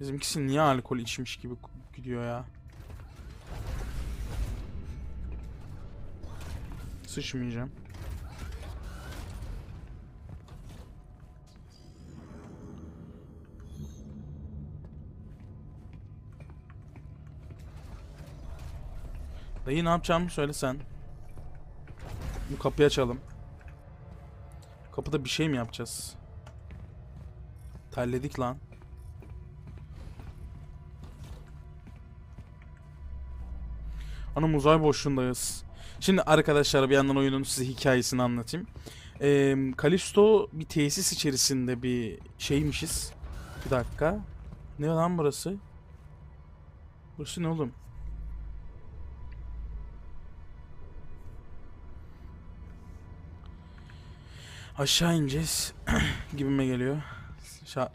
Bizimkisi niye alkol içmiş gibi gidiyor ya? Sıçmayacağım. Dayı ne yapacağımı söyle sen. Bu kapıyı açalım. Kapıda bir şey mi yapacağız? Terledik lan. Anam uzay boşluğundayız. Şimdi arkadaşlar bir yandan oyunun size hikayesini anlatayım. Ee, Kalisto bir tesis içerisinde bir şeymişiz. Bir dakika. Ne lan burası? Burası ne oğlum? Aşağı ineceğiz gibime geliyor. Şa-